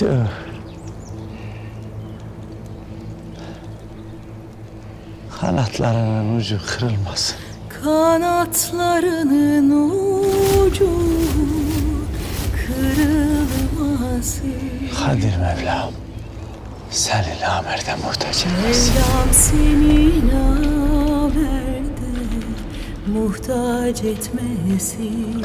Yaktı. Kanatlarının ucu kırılmasın. Kanatlarının ucu kırılmasın Kadir Mevlam seni namerde muhtaç etmesin. Mevlam seni namerde muhtaç etmesin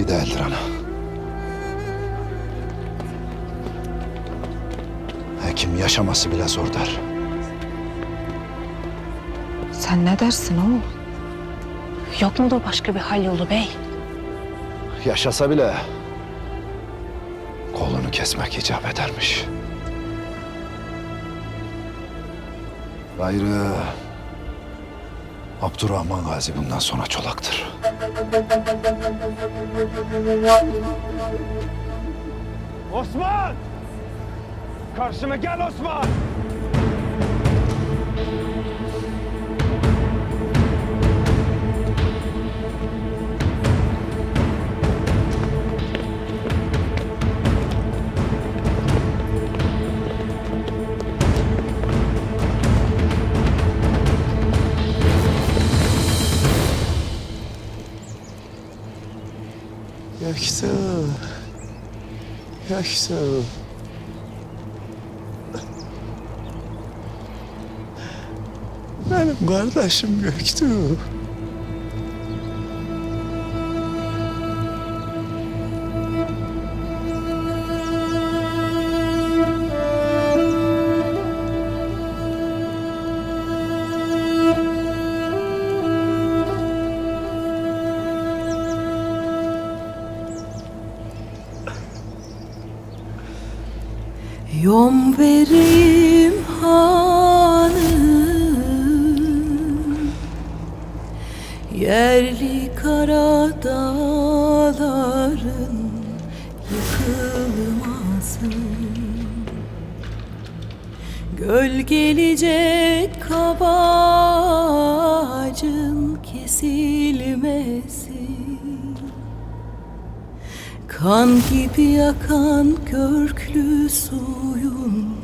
İyi değildir ana. Hekim yaşaması bile zor der. Sen ne dersin oğul? Yok mudur başka bir hal yolu bey? Yaşasa bile kolunu kesmek icap edermiş. Gayrı Abdurrahman Gazi bundan sonra çolaktır. Osman! Karşıma gel Osman! Yaktı. Yaktı. Benim kardeşim Göktü. Yom vereyim hanım Yerli kara dağların yıkılmasın Gölgelecek kabacın kesilmesin Kan gibi yakan körklü suyun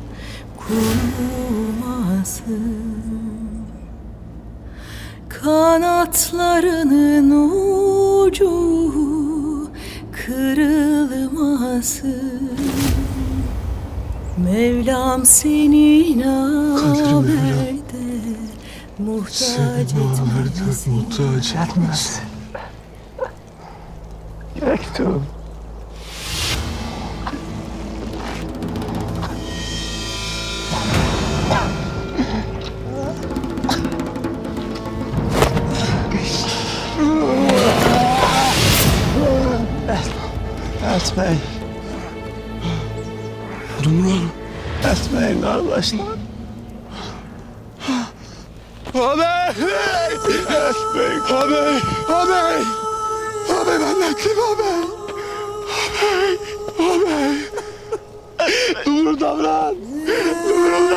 kurumasın Kanatlarının ucu kırılmasın Mevlam seni namerde muhtaç etmesin Muhtaç etmez. Göktü. Etmeyin. Dumrul. Etmeyin kardeşler. Abi! Etmeyin. Abi! Abi! Abi benden kim abi? Abi! Abi! Dur davran. Dur davran